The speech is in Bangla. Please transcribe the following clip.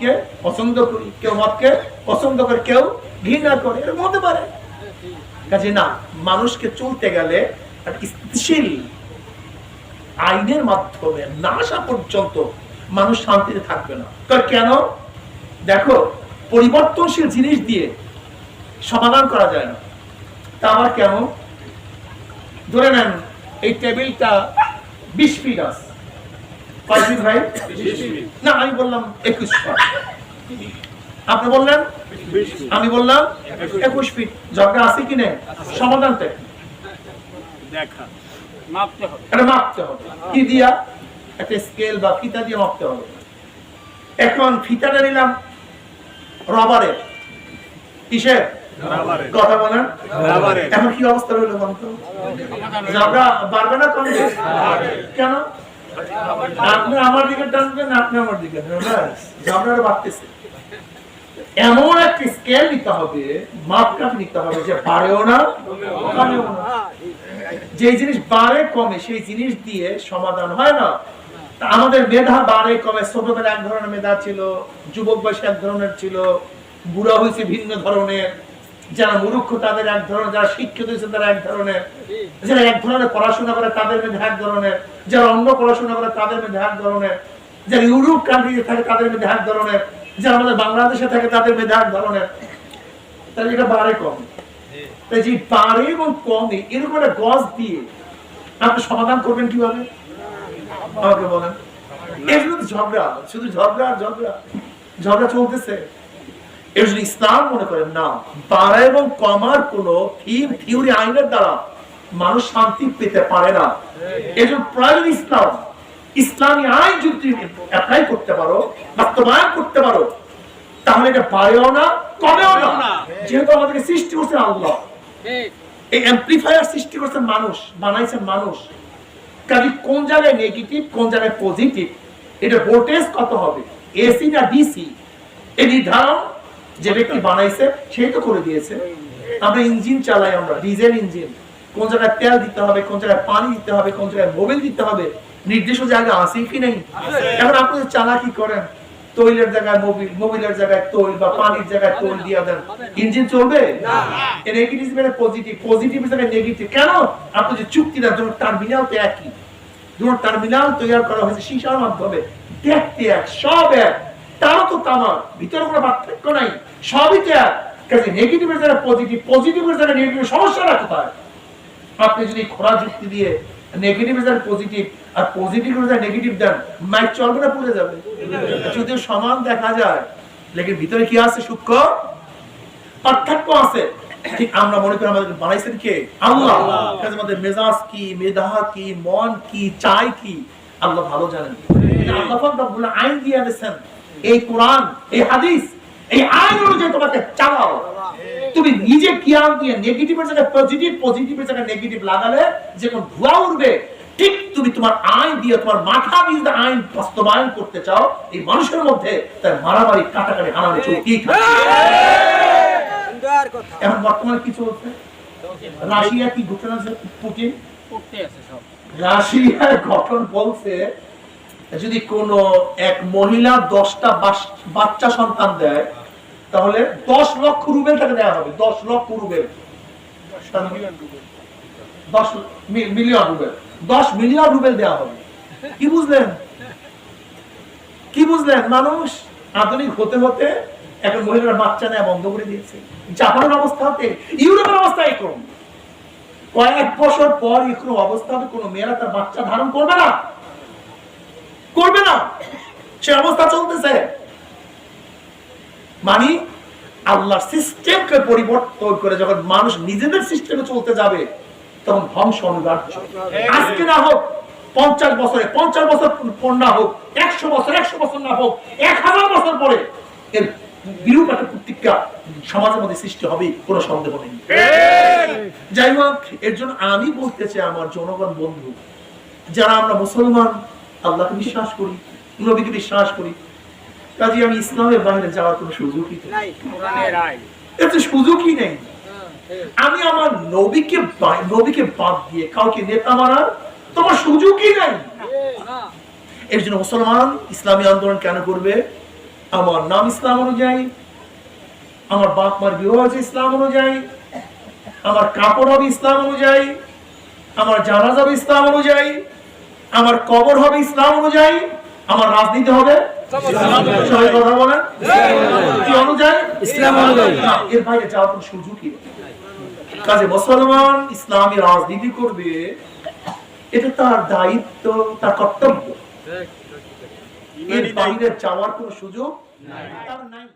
কে পছন্দ করি, কেউ পছন্দ করে, কেউ ঘৃণা করে, এরকম হতে পারে। কাজে না, মানুষকে চলতে গেলে স্থিতিশীল আইনের মাধ্যমে না আসা পর্যন্ত মানুষ শান্তিতে থাকবে না। কারণ কেন? দেখো, পরিবর্তনশীল জিনিস দিয়ে সমাধান করা যায় না। তা আবার কেমন ধরে নেন, এই টেবিলটা বিশ ফিট আছে। কয় ফিট ভাই? না আমি বললাম একুশ ফিট। আপনি বললেন? আমি বললাম একুশ ফিট। ঝগড়া আছে কি নেই? সমাধানটা দেখা। মাপতে হবে। এটা মাপতে হবে। কি দিয়া? একটা স্কেল বা ফিতা দিয়ে মাপতে হবে। এখন ফিতাটা নিলাম রবারের কিসের? কথা বলেন। এখন কি অবস্থা রইল বলতো ঝগড়া বাড়বে না কমবে? কেন? আপনি আমার দিকে আপনি আমার দিকে। বাড়তেছে এমন একটা স্কেল নিতে হবে, মাপকাঠ নিতে হবে যে বাড়েও না যে জিনিস বাড়ে, কমে, সেই জিনিস দিয়ে সমাধান হয় না। আমাদের মেধা বাড়ে, কমে। ছোটবেলা এক ধরনের মেধা ছিল, যুবক বয়সে এক ধরনের ছিল, বুড়া হয়েছে ভিন্ন ধরনের। যারা মূর্খ, তাদের এক ধরনের, যারা শিক্ষিত হয়েছে তারা এক ধরনের, যারা এক ধরনের পড়াশোনা করে, তাদের মেধা এক ধরনের, যারা অন্য পড়াশোনা করে, তাদের মেধা এক ধরনের, যারা ইউরোপ কান্ট্রিতে থাকে, তাদের মেধা এক ধরনের, যারা আমাদের বাংলাদেশে থাকে, তাদের মেধা এক ধরনের। তাহলে এটা বাড়ে কমে। তাই যে বাড়ে এবং কমে, এরকম একটা গজ দিয়ে আপনি সমাধান করবেন কীভাবে? আমাকে বলেন। এগুলো ঝগড়া, শুধু ঝগড়া ঝগড়া। ঝগড়া চলতেছে। এর জন্য ইসলাম মনে করেন না বাড়া এবং কমার কোন থিম থিওরি আইনের দ্বারা মানুষ শান্তি পেতে পারে না। প্রয়োজন ইসলাম ইসলামী আইন যদি অ্যাপ্লাই করতে পারো বাস্তবায়ন করতে পারো তাহলে এটা বাড়েও না কমেও না। যেহেতু আমাদেরকে সৃষ্টি করছেন আল্লাহ। এই অ্যাম্পলিফায়ার সৃষ্টি করছেন মানুষ বানাইছেন মানুষ। কাজে কোন জায়গায় নেগেটিভ কোন জায়গায় পজিটিভ এটা ভোল্টেজ কত হবে? এসি না ডিসি এই নির্ধারণ যে ব্যক্তি বানাইছে সেই তো করে দিয়েছে। আমরা ইঞ্জিন চালাই আমরা ডিজেল ইঞ্জিন। কোন জায়গায় তেল দিতে হবে কোন জায়গায় পানি দিতে হবে কোন জায়গায় মোবিল দিতে হবে নির্দিষ্ট জায়গা আছে কি নেই? এখন আপনি যদি চালাকি করেন তৈলের জায়গায় মোবিল মোবিলের জায়গায় তৈল বা পানির জায়গায় তৈল দিয়ে দেন ইঞ্জিন চলবে? নেগেটিভ মানে পজিটিভ পজিটিভ জায়গায় নেগেটিভ কেন? আপনি যে চুক্তি দেন তোমার টার্মিনাল তো একই। দুটো টার্মিনাল তৈরি করা হয়েছে সীসার মাধ্যমে। দেখতে এক সব এক। তারও তো তামার ভিতরে কোনো পার্থক্য নাই। সবই তো এক। কাজে নেগেটিভের জায়গায় পজিটিভ পজিটিভের জায়গায় নেগেটিভ সমস্যাটা কোথায় আপনি যদি খোলা যুক্তি দিয়ে নেগেটিভ পজিটিভ আর পজিটিভ নেগেটিভ দেন মাইক চলবে না পুড়ে যাবে। যদিও সমান দেখা যায় লেকিন ভিতরে কি আছে সূক্ষ্ম? পার্থক্য আছে। ঠিক আমরা মনে করি আমাদের বানাইছেন কে? আল্লাহ। কাজে আমাদের মেজাজ কি মেধা কি মন কি চাই কি আল্লাহ ভালো জানেন। আল্লাহ আইন দিয়ে দিয়েছেন। এই কোরআন এই হাদিস এই আইন অনুযায়ী তোমাকে চালাও। তুমি নিজে কিয়াম দিয়ে নেগেটিভের জায়গায় পজিটিভ পজিটিভের জায়গায় নেগেটিভ লাগালে যখন ধোঁয়া উঠবে ঠিক তুমি তোমার আইন দিয়ে তোমার মাথা দিয়ে আইন বাস্তবায়ন করতে চাও এই মানুষের মধ্যে তার মারামারি কাটাকাটি চলতেই থাকবে এখন বর্তমানে কি চলছে? রাশিয়া কি ঘটনা পুতিন? করতে আছে সব রাশিয়ার গঠন বলছে যদি কোন এক মহিলা দশটা বাচ্চা সন্তান দেয়, তাহলে দশ লক্ষ রুবেল তাকে দেওয়া হবে, দশ লক্ষ রুবেল। দশ মিলিয়ন রুবেল। দশ মিলিয়ন রুবেল দেওয়া হবে। কি বুঝলেন? কি বুঝলেন? মানুষ আধুনিক হতে হতে এখন মহিলারা বাচ্চা নেওয়া বন্ধ করে দিয়েছে। জাপানের অবস্থা হতে ইউরোপের অবস্থা এরকম কয়েক বছর পর এরকম অবস্থা কোনো মেয়েরা তার বাচ্চা ধারণ করবে না। করবে না। সে অবস্থা চলতেছে। মানে আল্লাহর সিস্টেমকে পরিবর্তন করে যখন মানুষ নিজেদের সিস্টেমে চলতে যাবে, তখন ধ্বংস অনিবার্য আজকে না হোক, পঞ্চাশ বছরে, পঞ্চাশ বছর পর না হোক, একশো বছর একশো বছর না হোক, এক হাজার বছর পরে এর বিরূপ একটা প্রতিজ্ঞা সমাজের মধ্যে সৃষ্টি হবে, কোনো সন্দেহ নেই। যাই হোক, এর জন্য আমি বলতে চাই আমার জনগণ বন্ধু, যারা আমরা মুসলমান আল্লাহকে বিশ্বাস করি নবীকে বিশ্বাস করি। কাজে আমি ইসলামের বাইরে যাওয়ার কোনো সুযোগই নেই। সুযোগই নেই। আমি আমার নবীকে নবীকে বাদ দিয়ে কাউকে নেতা মানার তোমার সুযোগই নেই। এর জন্য মুসলমান ইসলামী আন্দোলন কেন করবে? আমার নাম ইসলাম অনুযায়ী আমার বাপ মার বিবাহ আছে ইসলাম অনুযায়ী আমার কাপড় হবে ইসলাম অনুযায়ী আমার জানাজ হবে ইসলাম অনুযায়ী আমার কবর হবে ইসলাম অনুযায়ী আমার রাজনীতি হবে? সবাই কথা বলেন। কি অনুযায়ী? ইসলাম অনুযায়ী। এর বাইরে যাওয়ার কোনো সুযোগই কাজে মুসলমান ইসলামী রাজনীতি করবে এটা তার দায়িত্ব তার কর্তব্য। এর বাইরে যাওয়ার কোনো সুযোগ তার নাই।